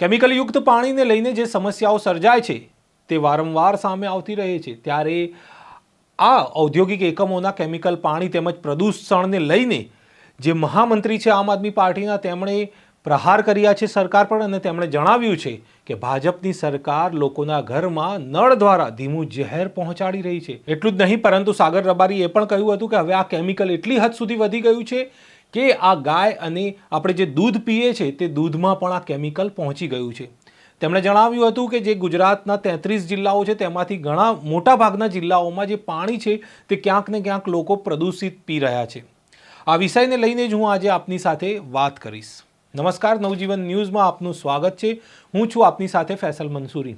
કેમિકલયુક્ત પાણીને લઈને જે સમસ્યાઓ સર્જાય છે, તે વારંવાર સામે આવતી રહે છે. ત્યારે આ ઔદ્યોગિક એકમોના કેમિકલ પાણી તેમજ પ્રદૂષણને લઈને જે મહામંત્રી છે આમ આદમી પાર્ટીના, તેમણે પ્રહાર કર્યા છે સરકાર પર અને તેમણે જણાવ્યું છે કે ભાજપની સરકાર લોકોના ઘરમાં નળ દ્વારા ધીમું ઝેર પહોંચાડી રહી છે. એટલું જ નહીં, પરંતુ સાગર રબારીએ પણ કહ્યું હતું કે હવે આ કેમિકલ એટલી હદ સુધી વધી ગયું છે કે આ ગાય અને આપણે જે દૂધ પીએ છે, તે દૂધમાં પણ આ કેમિકલ પહોંચી ગયું છે. તેમણે જણાવ્યું હતું કે જે ગુજરાતના તેત્રીસ જિલ્લાઓ છે, તેમાંથી ઘણા મોટાભાગના જિલ્લાઓમાં જે પાણી છે, તે ક્યાંક ને ક્યાંક લોકો પ્રદૂષિત પી રહ્યા છે. આ વિષયને લઈને જ હું આજે આપની સાથે વાત કરીશ. નમસ્કાર, નવજીવન ન્યૂઝમાં આપનું સ્વાગત છે. હું છું આપની સાથે ફેસલ મંસૂરી.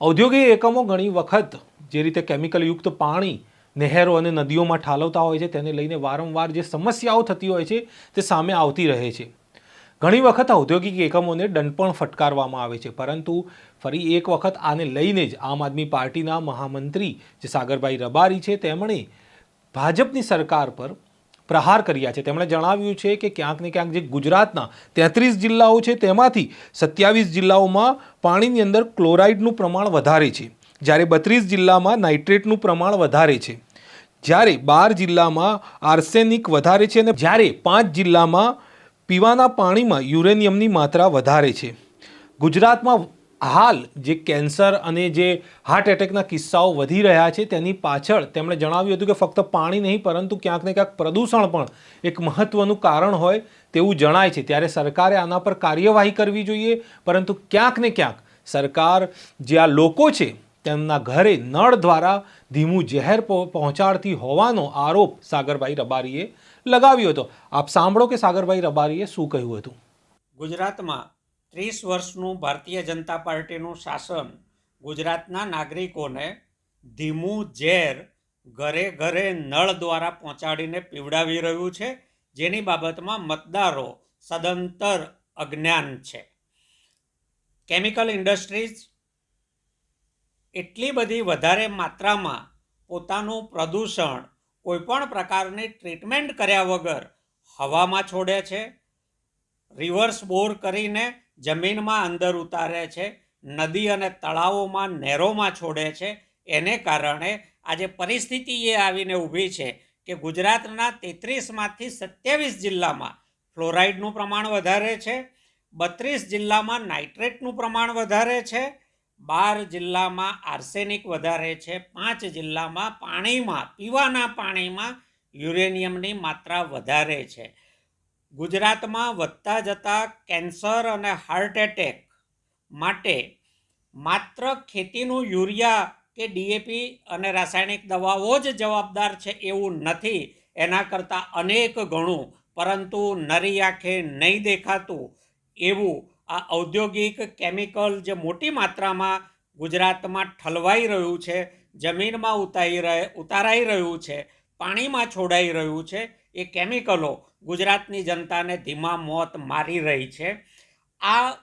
ઔદ્યોગિક એકમો ઘણી વખત જે રીતે કેમિકલયુક્ત પાણી નહેરો અને નદીઓમાં ઠાલવતા હોય છે, તેને લઈને વારંવાર જે સમસ્યાઓ થતી હોય છે, તે સામે આવતી રહે છે. ઘણી વખત ઔદ્યોગિક એકમોને દંડ પણ ફટકારવામાં આવે છે, પરંતુ ફરી એક વખત આને લઈને જ આમ આદમી પાર્ટીના મહામંત્રી જે સાગરભાઈ રબારી છે, તેમણે ભાજપની સરકાર પર પ્રહાર કર્યા છે. તેમણે જણાવ્યું છે કે ક્યાંક ને ક્યાંક જે ગુજરાતના તેત્રીસ જિલ્લાઓ છે, તેમાંથી સત્યાવીસ જિલ્લાઓમાં પાણીની અંદર ક્લોરાઇડનું પ્રમાણ વધારે છે. જ્યારે બત્રીસ જિલ્લામાં નાઇટ્રેટનું પ્રમાણ વધારે છે. જ્યારે બાર જિલ્લામાં આર્સેનિક વધારે છે અને જ્યારે પાંચ જિલ્લામાં પીવાના પાણીમાં યુરેનિયમની માત્રા વધારે છે. ગુજરાતમાં હાલ જે કેન્સર અને જે હાર્ટ એટેકના કિસ્સાઓ વધી રહ્યા છે તેની પાછળ તેમણે જણાવ્યું હતું કે ફક્ત પાણી નહીં, પરંતુ ક્યાંક ને ક્યાંક પ્રદૂષણ પણ એક મહત્ત્વનું કારણ હોય તેવું જણાય છે. ત્યારે સરકારે આના પર કાર્યવાહી કરવી જોઈએ, પરંતુ ક્યાંક ને ક્યાંક સરકાર જે આ લોકો છે તેમના ઘરે નળ દ્વારા ધીમું ઝેર પહો- પહોંચાડતી હોવાનો આરોપ સાગરભાઈ રબારીએ લગાવ્યો હતો. આપ સાંભળો કે સાગરભાઈ રબારીએ શું કહ્યું હતું? ગુજરાતમાં ત્રીસ વર્ષનું ભારતીય જનતા પાર્ટીનું શાસન ગુજરાતના નાગરિકોને ધીમું ઝેર ઘરે ઘરે નળ દ્વારા પહોંચાડીને પીવડાવી રહ્યું છે. જેની બાબતમાં મતદારો સદંતર અજ્ઞાન છે. કેમિકલ ઇન્ડસ્ટ્રીઝ એટલી બધી વધારે માત્રામાં પોતાનું પ્રદૂષણ કોઈપણ પ્રકારની ટ્રીટમેન્ટ કર્યા વગર હવામાં છોડે છે, રિવર્સ બોર કરીને જમીનમાં અંદર ઉતારે છે, નદી અને તળાવોમાં નહેરોમાં છોડે છે, એને કારણે આજે પરિસ્થિતિ એ આવીને ઊભી છે કે ગુજરાતના તેત્રીસમાંથી સત્યાવીસ જિલ્લામાં ફ્લોરાઇડનું પ્રમાણ વધારે છે, બત્રીસ જિલ્લામાં નાઇટ્રેટનું પ્રમાણ વધારે છે બાર જિલ્લામાં આર્સેનિક વધારે છે, પાંચ જિલ્લામાં પાણીમાં, પીવાના પાણીમાં યુરેનિયમની માત્રા વધારે છે. ગુજરાતમાં વધતા જતા કેન્સર અને હાર્ટ એટેક માટે માત્ર ખેતીનું યુરિયા કે ડીએપી અને રાસાયણિક દવાઓ જ જવાબદાર છે એવું નથી. એના કરતાં અનેક ગણું, પરંતુ નરી આંખે નહીં દેખાતું એવું આ ઔદ્યોગિક કેમિકલ જે મોટી માત્રામાં ગુજરાતમાં ઠલવાઈ રહ્યું છે, જમીનમાં ઉતારી રહે, ઉતારાઈ રહ્યું છે, પાણીમાં છોડાઈ રહ્યું છે, એ કેમિકલો ગુજરાતની જનતાને ધીમા મોત મારી રહી છે. આ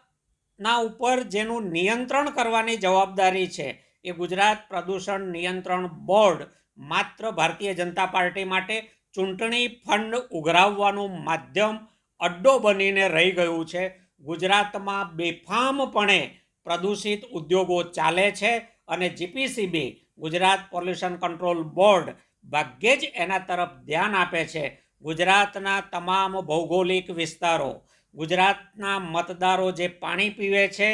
ના ઉપર જેનું નિયંત્રણ કરવાની જવાબદારી છે, એ ગુજરાત પ્રદૂષણ નિયંત્રણ બોર્ડ માત્ર ભારતીય જનતા પાર્ટી માટે ચૂંટણી ફંડ ઉઘરાવવાનું માધ્યમ અડ્ડો બનીને રહી ગયું છે. ગુજરાતમાં બેફામપણે પ્રદૂષિત ઉદ્યોગો ચાલે છે અને GPCB, Gujarat pollution control board ભાગ્યે જ એના તરફ ધ્યાન આપે છે. ગુજરાતના તમામ ભૌગોલિક વિસ્તારો, ગુજરાતના મતદારો જે પાણી પીવે છે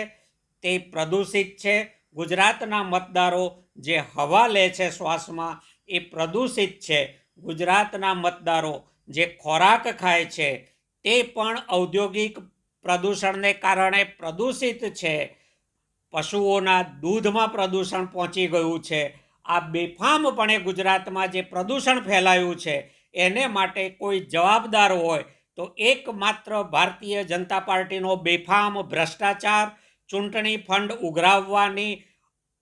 તે પ્રદૂષિત છે. ગુજરાતના મતદારો જે હવા લે છે શ્વાસમાં એ પ્રદૂષિત છે. ગુજરાતના મતદારો જે ખોરાક ખાય છે તે પણ ઔદ્યોગિક પ્રદૂષણને કારણે પ્રદૂષિત છે. પશુઓના દૂધમાં પ્રદૂષણ પહોંચી ગયું છે. આ બેફામપણે ગુજરાતમાં જે પ્રદૂષણ ફેલાયું છે, એને માટે કોઈ જવાબદાર હોય તો એકમાત્ર ભારતીય જનતા પાર્ટીનો બેફામ ભ્રષ્ટાચાર, ચૂંટણી ફંડ ઉઘરાવવાની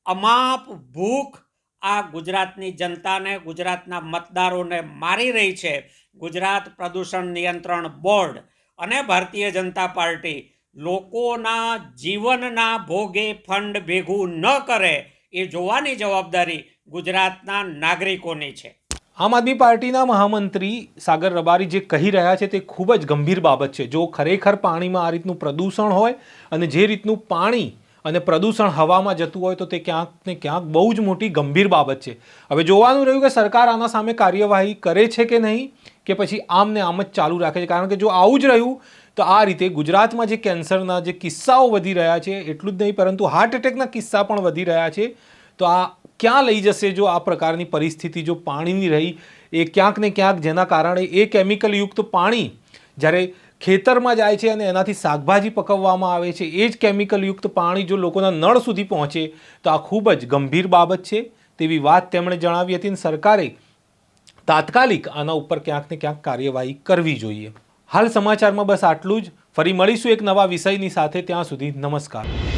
અમાપ ભૂખ આ ગુજરાતની જનતાને, ગુજરાતના મતદારોને મારી રહી છે. ગુજરાત પ્રદૂષણ નિયંત્રણ બોર્ડ અને ભારતીય જનતા પાર્ટી લોકોના જીવનના ભોગે ફંડ ભેગું ન કરે એ જોવાની જવાબદારી ગુજરાતના નાગરિકોની છે. આમ આદમી પાર્ટીના મહામંત્રી સાગર રબારી જે કહી રહ્યા છે તે ખૂબ જ ગંભીર બાબત છે. જો ખરેખર પાણીમાં આ રીતનું પ્રદૂષણ હોય અને જે રીતનું પાણી અને પ્રદૂષણ હવામાં જતું હોય તો તે ક્યાંક ને ક્યાંક બહુ જ મોટી ગંભીર બાબત છે. હવે જોવાનું રહ્યું કે સરકાર આના સામે કાર્યવાહી કરે છે કે નહીં, કે પછી આમ ને આમ જ ચાલુ રાખે છે? કારણ કે જો આવું જ રહ્યું, તો આ રીતે ગુજરાતમાં જે કેન્સરના જે કિસ્સાઓ વધી રહ્યા છે, એટલું જ નહીં, પરંતુ હાર્ટ એટેકના કિસ્સા પણ વધી રહ્યા છે. તો આ ક્યાં લઈ જશે જો આ પ્રકારની પરિસ્થિતિ જો પાણીની રહી? એ ક્યાંક ને ક્યાંક જેના કારણે એ કેમિકલયુક્ત પાણી જ્યારે ખેતરમાં જાય છે અને એનાથી શાકભાજી પકવવામાં આવે છે. એ જ કેમિકલયુક્ત પાણી જો લોકોના નળ સુધી પહોંચે, તો આ ખૂબ જ ગંભીર બાબત છે તેવી વાત તેમણે જણાવી હતી અને સરકારે તાત્કાલિક આના ઉપર ક્યાંક ને ક્યાંક કાર્યવાહી કરવી જોઈએ. હાલ સમાચારમાં બસ આટલું જ. ફરી મળીશું એક નવા વિષયની સાથે. ત્યાં સુધી નમસ્કાર.